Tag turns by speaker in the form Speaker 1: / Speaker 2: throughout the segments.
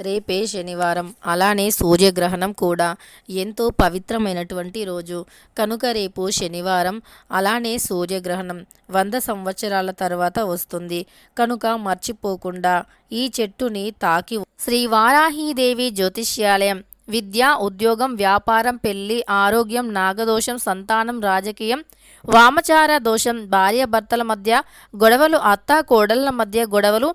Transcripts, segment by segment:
Speaker 1: రేపే శనివారం. అలానే సూర్యగ్రహణం కూడా ఎంతో పవిత్రమైనటువంటి రోజు. కనుక రేపు శనివారం అలానే సూర్యగ్రహణం వంద సంవత్సరాల తర్వాత వస్తుంది. కనుక మర్చిపోకుండా ఈ చెట్టుని తాకి శ్రీ వారాహీదేవి జ్యోతిష్యాలయం విద్య ఉద్యోగం వ్యాపారం పెళ్ళి ఆరోగ్యం నాగదోషం సంతానం రాజకీయం వామచార దోషం భార్య భర్తల మధ్య గొడవలు అత్త కోడళ్ళ మధ్య గొడవలు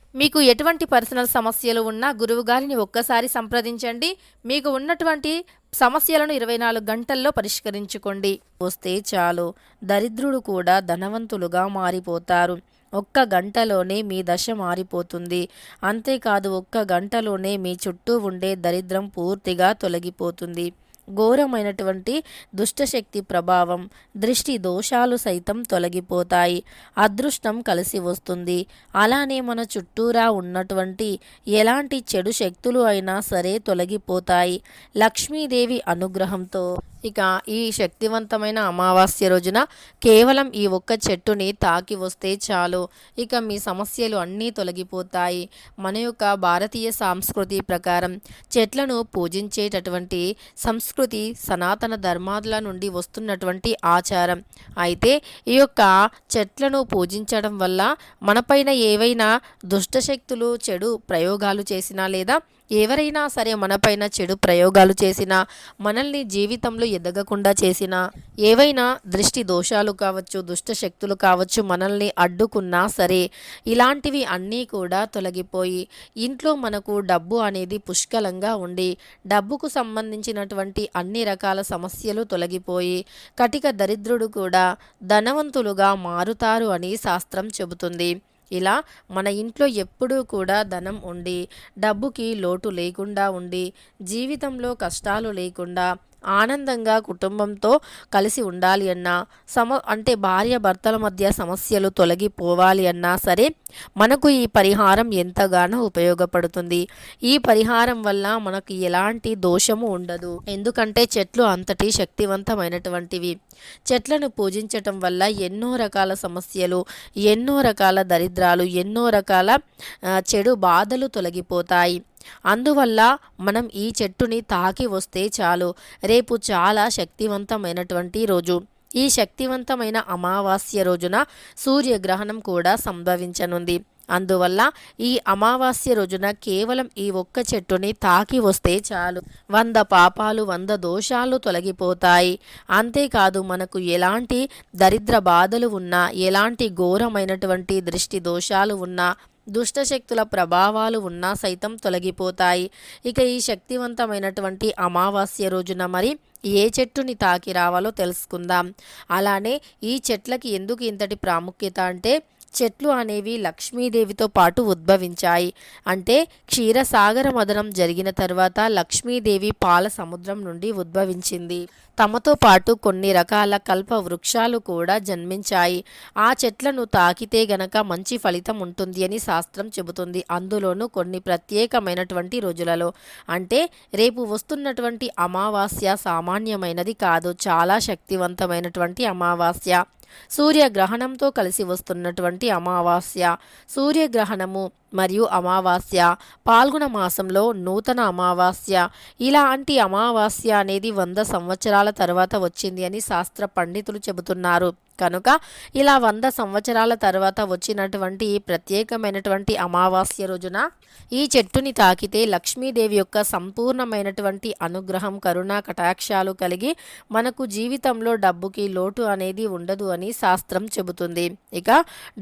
Speaker 1: మీకు ఎటువంటి పర్సనల్ సమస్యలు ఉన్నా గురువు గారిని ఒక్కసారి సంప్రదించండి. మీకు ఉన్నటువంటి సమస్యలను ఇరవై నాలుగు గంటల్లో పరిష్కరించుకోండి. వస్తే చాలు. దరిద్రుడు కూడా ధనవంతులుగా మారిపోతారు. ఒక్క గంటలోనే మీ దశ మారిపోతుంది. అంతేకాదు ఒక్క గంటలోనే మీ చుట్టూ ఉండే దరిద్రం పూర్తిగా తొలగిపోతుంది. ఘోరమైనటువంటి దుష్టశక్తి ప్రభావం దృష్టి దోషాలు సైతం తొలగిపోతాయి. అదృష్టం కలిసి వస్తుంది. అలానే మన చుట్టూరా ఉన్నటువంటి ఎలాంటి చెడు శక్తులు అయినా సరే తొలగిపోతాయి. లక్ష్మీదేవి అనుగ్రహంతో ఇక ఈ శక్తివంతమైన అమావాస్య రోజున కేవలం ఈ ఒక్క చెట్టుని తాకి వస్తే చాలు. ఇక మీ సమస్యలు అన్నీ తొలగిపోతాయి. మన యొక్క భారతీయ సంస్కృతి ప్రకారం చెట్లను పూజించేటటువంటి సంస్కృతి సనాతన ధర్మాల నుండి వస్తున్నటువంటి ఆచారం. అయితే ఈ యొక్క చెట్లను పూజించడం వల్ల మనపైన ఏవైనా దుష్టశక్తులు చెడు ప్రయోగాలు చేసినా లేదా ఎవరైనా సరే మనపైన చెడు ప్రయోగాలు చేసినా మనల్ని జీవితంలో ఎదగకుండా చేసినా ఏవైనా దృష్టి దోషాలు కావచ్చు దుష్ట శక్తులు కావచ్చు మనల్ని అడ్డుకున్నా సరే ఇలాంటివి అన్నీ కూడా తొలగిపోయి ఇంట్లో మనకు డబ్బు అనేది పుష్కలంగా ఉండి డబ్బుకు సంబంధించినటువంటి అన్ని రకాల సమస్యలు తొలగిపోయి కటిక దరిద్రుడు కూడా ధనవంతులుగా మారుతారు అని శాస్త్రం చెబుతుంది. ఇలా మన ఇంట్లో ఎప్పుడూ కూడా ధనం ఉండి డబ్బుకి లోటు లేకుండా ఉండి జీవితంలో కష్టాలు లేకుండా ఆనందంగా కుటుంబంతో కలిసి ఉండాలి అన్నా సమ అంటే భార్య భర్తల మధ్య సమస్యలు తొలగిపోవాలి అన్నా సరే మనకు ఈ పరిహారం ఎంతగానో ఉపయోగపడుతుంది. ఈ పరిహారం వల్ల మనకు ఎలాంటి దోషము ఉండదు. ఎందుకంటే చెట్లు అంతటి శక్తివంతమైనటువంటివి. చెట్లను పూజించటం వల్ల ఎన్నో రకాల సమస్యలు ఎన్నో రకాల దరిద్రాలు ఎన్నో రకాల చెడు బాధలు తొలగిపోతాయి. అందువల్ల మనం ఈ చెట్టుని తాకి వస్తే చాలు. రేపు చాలా శక్తివంతమైనటువంటి రోజు. ఈ శక్తివంతమైన అమావాస్య రోజున సూర్యగ్రహణం కూడా సంభవించనుంది. అందువల్ల ఈ అమావాస్య రోజున కేవలం ఈ ఒక్క చెట్టుని తాకి వస్తే చాలు. వంద పాపాలు వంద దోషాలు తొలగిపోతాయి. అంతేకాదు మనకు ఎలాంటి దరిద్ర బాధలు ఉన్నా ఎలాంటి ఘోరమైనటువంటి దృష్టి దోషాలు ఉన్నా దుష్టశక్తుల ప్రభావాలు ఉన్నా సైతం తొలగిపోతాయి. ఇక ఈ శక్తివంతమైనటువంటి అమావాస్య రోజున మరి ఏ చెట్టుని తాకి రావాలో తెలుసుకుందాం. అలానే ఈ చెట్లకి ఎందుకు ఇంతటి ప్రాముఖ్యత అంటే చెట్లు అనేవి లక్ష్మీదేవితో పాటు ఉద్భవించాయి. అంటే క్షీరసాగర మదనం జరిగిన తర్వాత లక్ష్మీదేవి పాల సముద్రం నుండి ఉద్భవించింది. తమతో పాటు కొన్ని రకాల కల్ప వృక్షాలు కూడా జన్మించాయి. ఆ చెట్లను తాకితే గనక మంచి ఫలితం ఉంటుంది అని శాస్త్రం చెబుతుంది. అందులోనూ కొన్ని ప్రత్యేకమైనటువంటి రోజులలో. అంటే రేపు వస్తున్నటువంటి అమావాస్య సామాన్యమైనది కాదు. చాలా శక్తివంతమైనటువంటి అమావాస్య. సూర్యగ్రహణంతో కలిసి వస్తున్నటువంటి అమావాస్య. సూర్యగ్రహణము మరియు అమావాస్య పాల్గొన మాసంలో నూతన అమావాస్య. ఇలాంటి అమావాస్య అనేది వంద సంవత్సరాల తర్వాత వచ్చింది అని శాస్త్ర పండితులు చెబుతున్నారు. కనుక ఇలా వంద సంవత్సరాల తర్వాత వచ్చినటువంటి ప్రత్యేకమైనటువంటి అమావాస్య రోజున ఈ చెట్టుని తాకితే లక్ష్మీదేవి యొక్క సంపూర్ణమైనటువంటి అనుగ్రహం కరుణ కటాక్షాలు కలిగి మనకు జీవితంలో డబ్బుకి లోటు అనేది ఉండదు అని శాస్త్రం చెబుతుంది. ఇక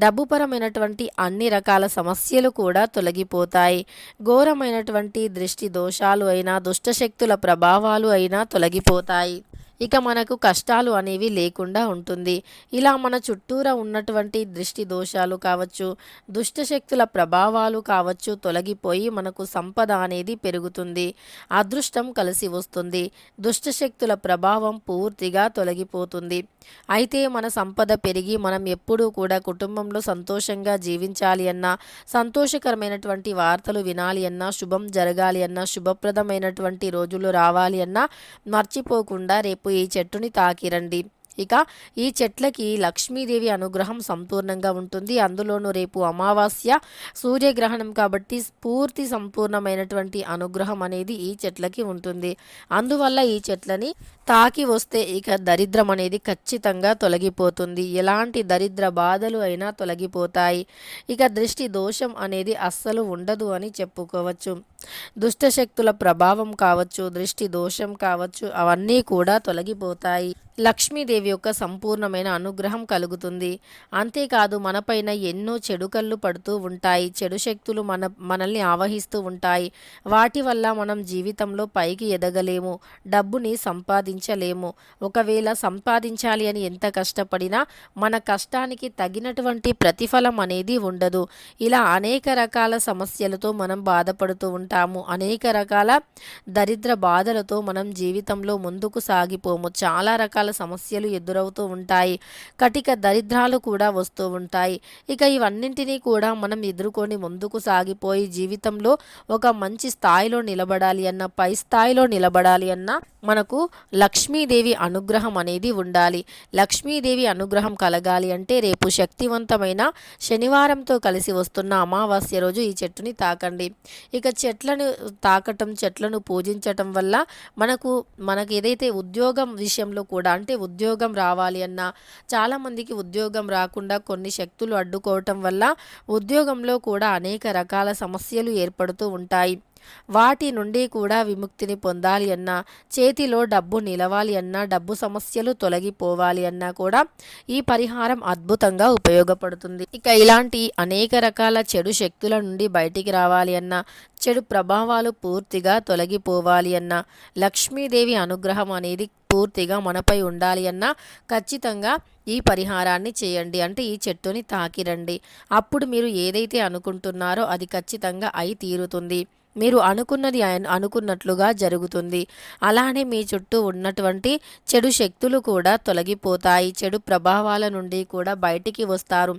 Speaker 1: డబ్బుపరమైనటువంటి అన్ని రకాల సమస్యలు కూడా తొలగిపోతాయి. ఘోరమైనటువంటి దృష్టి దోషాలు అయినా దుష్టశక్తుల ప్రభావాలు అయినా తొలగిపోతాయి. ఇక మనకు కష్టాలు అనేవి లేకుండా ఉంటుంది. ఇలా మన చుట్టూరా ఉన్నటువంటి దృష్టి దోషాలు కావచ్చు దుష్టశక్తుల ప్రభావాలు కావచ్చు తొలగిపోయి మనకు సంపద అనేది పెరుగుతుంది. అదృష్టం కలిసి వస్తుంది. దుష్టశక్తుల ప్రభావం పూర్తిగా తొలగిపోతుంది. అయితే మన సంపద పెరిగి మనం ఎప్పుడూ కూడా కుటుంబంలో సంతోషంగా జీవించాలి అన్నా సంతోషకరమైనటువంటి వార్తలు వినాలి అన్నా శుభం జరగాలి అన్నా శుభప్రదమైనటువంటి రోజులు రావాలి అన్నా మర్చిపోకుండా రేపు ఈ చెట్టుని తాకిరండి. ఇక ఈ చెట్లకి లక్ష్మీదేవి అనుగ్రహం సంపూర్ణంగా ఉంటుంది. అందులోనూ రేపు అమావాస్య సూర్యగ్రహణం కాబట్టి పూర్తి సంపూర్ణమైనటువంటి అనుగ్రహం అనేది ఈ చెట్లకి ఉంటుంది. అందువల్ల ఈ చెట్లని తాకి వస్తే ఇక దరిద్రం అనేది ఖచ్చితంగా తొలగిపోతుంది. ఎలాంటి దరిద్ర బాధలు అయినా తొలగిపోతాయి. ఇక దృష్టి దోషం అనేది అస్సలు ఉండదు అని చెప్పుకోవచ్చు. దుష్టశక్తుల ప్రభావం కావచ్చు దృష్టి దోషం కావచ్చు అవన్నీ కూడా తొలగిపోతాయి. లక్ష్మీదేవి యొక్క సంపూర్ణమైన అనుగ్రహం కలుగుతుంది. అంతేకాదు మనపైన ఎన్నో చెడు కళ్ళు పడుతూ ఉంటాయి. చెడు శక్తులు మన మనల్ని ఆవహిస్తూ ఉంటాయి. వాటి వల్ల మనం జీవితంలో పైకి ఎదగలేము డబ్బుని సంపాదించలేము. ఒకవేళ సంపాదించాలి అని ఎంత కష్టపడినా మన కష్టానికి తగినటువంటి ప్రతిఫలం అనేది ఉండదు. ఇలా అనేక రకాల సమస్యలతో మనం బాధపడుతూ ఉంటాం. ఉంటాము. అనేక రకాల దరిద్ర బాధలతో మనం జీవితంలో ముందుకు సాగిపోము. చాలా రకాల సమస్యలు ఎదురవుతూ ఉంటాయి. కటిక దరిద్రాలు కూడా వస్తూ ఉంటాయి. ఇక ఇవన్నింటినీ కూడా మనం ఎదుర్కొని ముందుకు సాగిపోయి జీవితంలో ఒక మంచి స్థాయిలో నిలబడాలి అన్న పై స్థాయిలో నిలబడాలి అన్న మనకు లక్ష్మీదేవి అనుగ్రహం అనేది ఉండాలి. లక్ష్మీదేవి అనుగ్రహం కలగాలి అంటే రేపు శక్తివంతమైన శనివారంతో కలిసి వస్తున్న అమావాస్య రోజు ఈ చెట్టుని తాకండి. ఇక చెట్లను తాకటం చెట్లను పూజించటం వల్ల మనకు మనకు ఏదైతే ఉద్యోగం విషయంలో కూడా అంటే ఉద్యోగం రావాలి అన్నా చాలామందికి ఉద్యోగం రాకుండా కొన్ని శక్తులు అడ్డుకోవటం వల్ల ఉద్యోగంలో కూడా అనేక రకాల సమస్యలు ఏర్పడుతూ ఉంటాయి. వాటి నుండి కూడా విముక్తిని పొందాలి అన్నా చేతిలో డబ్బు నిలవాలి అన్నా డబ్బు సమస్యలు తొలగిపోవాలి అన్నా కూడా ఈ పరిహారం అద్భుతంగా ఉపయోగపడుతుంది. ఇక ఇలాంటి అనేక రకాల చెడు శక్తుల నుండి బయటికి రావాలి అన్నా చెడు ప్రభావాలు పూర్తిగా తొలగిపోవాలి అన్నా లక్ష్మీదేవి అనుగ్రహం అనేది పూర్తిగా మనపై ఉండాలి అన్నా ఖచ్చితంగా ఈ పరిహారాన్ని చేయండి అంటే ఈ చెట్టుని తాకిరండి. అప్పుడు మీరు ఏదైతే అనుకుంటున్నారో అది ఖచ్చితంగా అయి తీరుతుంది. మీరు అనుకున్నది అనుకున్నట్లుగా జరుగుతుంది. అలానే మీ చుట్టూ ఉన్నటువంటి చెడు శక్తులు కూడా తొలగిపోతాయి. చెడు ప్రభావాల నుండి కూడా బయటికి వస్తారు.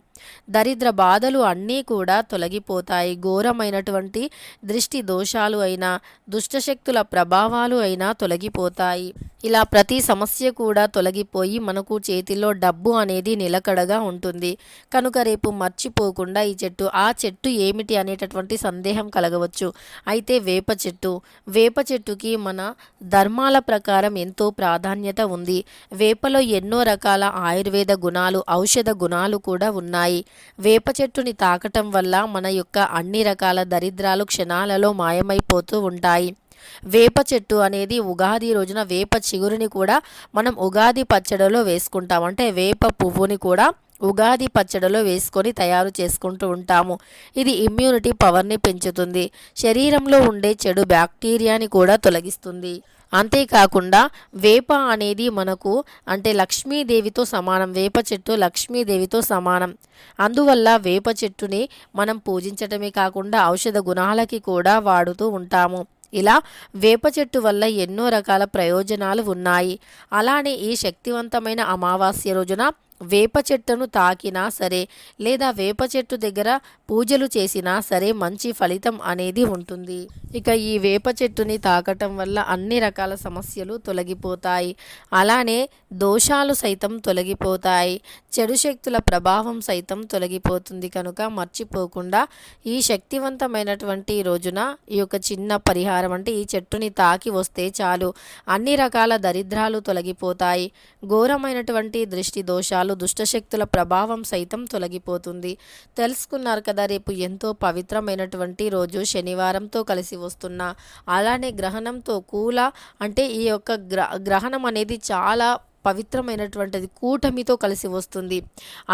Speaker 1: దరిద్ర బాధలు అన్నీ కూడా తొలగిపోతాయి. ఘోరమైనటువంటి దృష్టి దోషాలు అయినా దుష్టశక్తుల ప్రభావాలు అయినా తొలగిపోతాయి. ఇలా ప్రతి సమస్య కూడా తొలగిపోయి మనకు చేతిలో డబ్బు అనేది నిలకడగా ఉంటుంది. కనుక రేపు మర్చిపోకుండా ఈ చెట్టు ఆ చెట్టు ఏమిటి అనేటటువంటి సందేహం కలగవచ్చు. అయితే వేప చెట్టు. వేప చెట్టుకి మన ధర్మాల ప్రకారం ఎంతో ప్రాధాన్యత ఉంది. వేపలో ఎన్నో రకాల ఆయుర్వేద గుణాలు ఔషధ గుణాలు కూడా ఉన్నాయి. వేప చెట్టుని తాకటం వల్ల మన యొక్క అన్ని రకాల దరిద్రాలు క్షణాలలో మాయమైపోతూ ఉంటాయి. వేప చెట్టు అనేది ఉగాది రోజున వేప చిగురుని కూడా మనం ఉగాది పచ్చడిలో వేసుకుంటాం. అంటే వేప పువ్వుని కూడా ఉగాది పచ్చడిలో వేసుకొని తయారు చేసుకుంటూ ఉంటాము. ఇది ఇమ్యూనిటీ పవర్ని పెంచుతుంది. శరీరంలో ఉండే చెడు బ్యాక్టీరియాని కూడా తొలగిస్తుంది. అంతేకాకుండా వేప అనేది మనకు అంటే లక్ష్మీదేవితో సమానం వేప చెట్టు లక్ష్మీదేవితో సమానం. అందువల్ల వేప చెట్టుని మనం పూజించటమే కాకుండా ఔషధ గుణాలకి కూడా వాడుతూ ఉంటాము. ఇలా వేప చెట్టు వల్ల ఎన్నో రకాల ప్రయోజనాలు ఉన్నాయి. అలానే ఈ శక్తివంతమైన అమావాస్య రోజున వేప చెట్టును తాకినా సరే లేదా వేప చెట్టు దగ్గర పూజలు చేసినా సరే మంచి ఫలితం అనేది ఉంటుంది. ఇక ఈ వేప చెట్టుని తాకటం వల్ల అన్ని రకాల సమస్యలు తొలగిపోతాయి. అలానే దోషాలు సైతం తొలగిపోతాయి. చెడు శక్తుల ప్రభావం సైతం తొలగిపోతుంది కనుక మర్చిపోకుండా ఈ శక్తివంతమైనటువంటి రోజున ఈ యొక్క చిన్న పరిహారం అంటే ఈ చెట్టుని తాకి వస్తే చాలు. అన్ని రకాల దరిద్రాలు తొలగిపోతాయి. ఘోరమైనటువంటి దృష్టి దోషాలు వల్ల దుష్టశక్తుల ప్రభావం సైతం తొలగిపోతుంది. తెలుసుకున్నారు కదా రేపు ఎంతో పవిత్రమైనటువంటి రోజు శనివారంతో కలిసి వస్తున్న. అలానే గ్రహణంతో కూల అంటే ఈ యొక్క గ్ర గ్రహణం అనేది చాలా పవిత్రమైనటువంటిది కూటమితో కలిసి వస్తుంది.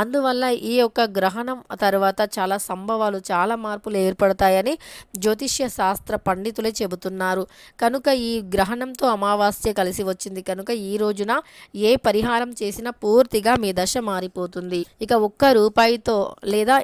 Speaker 1: అందువల్ల ఈ యొక్క గ్రహణం తర్వాత చాలా సంభవాలు చాలా మార్పులు ఏర్పడతాయని జ్యోతిష్య శాస్త్ర పండితులే చెబుతున్నారు. కనుక ఈ గ్రహణంతో అమావాస్య కలిసి వచ్చింది. కనుక ఈ రోజున ఏ పరిహారం చేసినా పూర్తిగా మీ దశ మారిపోతుంది. ఇక ఒక్క రూపాయితో లేదా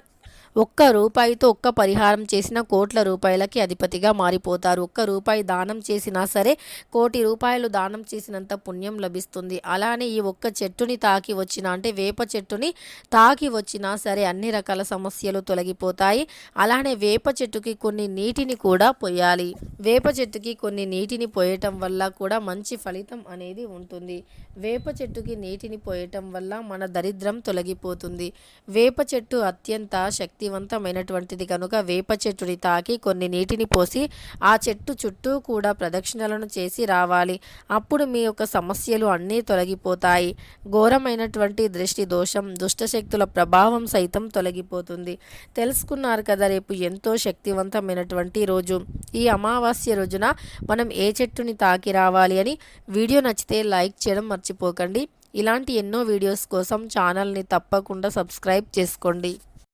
Speaker 1: ఒక్క రూపాయితో ఒక్క పరిహారం చేసిన కోట్ల రూపాయలకి అధిపతిగా మారిపోతారు. ఒక్క రూపాయి దానం చేసినా సరే కోటి రూపాయలు దానం చేసినంత పుణ్యం లభిస్తుంది. అలానే ఈ ఒక్క చెట్టుని తాకి వచ్చిన అంటే వేప చెట్టుని తాకి వచ్చినా సరే అన్ని రకాల సమస్యలు తొలగిపోతాయి. అలానే వేప చెట్టుకి కొన్ని నీటిని కూడా పోయాలి. వేప చెట్టుకి కొన్ని నీటిని పోయటం వల్ల కూడా మంచి ఫలితం అనేది ఉంటుంది. వేప చెట్టుకి నీటిని పోయటం వల్ల మన దరిద్రం తొలగిపోతుంది. వేప చెట్టు అత్యంత శక్తివంతమైనటువంటిది కనుక వేప చెట్టుని తాకి కొన్ని నీటిని పోసి ఆ చెట్టు చుట్టూ కూడా ప్రదక్షిణలను చేసి రావాలి. అప్పుడు మీ యొక్క సమస్యలు అన్నీ తొలగిపోతాయి. ఘోరమైనటువంటి దృష్టి దోషం దుష్టశక్తుల ప్రభావం సైతం తొలగిపోతుంది. తెలుసుకున్నారు కదా రేపు ఎంతో శక్తివంతమైనటువంటి రోజు. ఈ అమావాస్య రోజున మనం ఏ చెట్టుని తాకి రావాలి అని వీడియో నచ్చితే లైక్ చేయడం మర్చిపోకండి. ఇలాంటి ఎన్నో వీడియోస్ కోసం ఛానల్ని తప్పకుండా సబ్స్క్రైబ్ చేసుకోండి.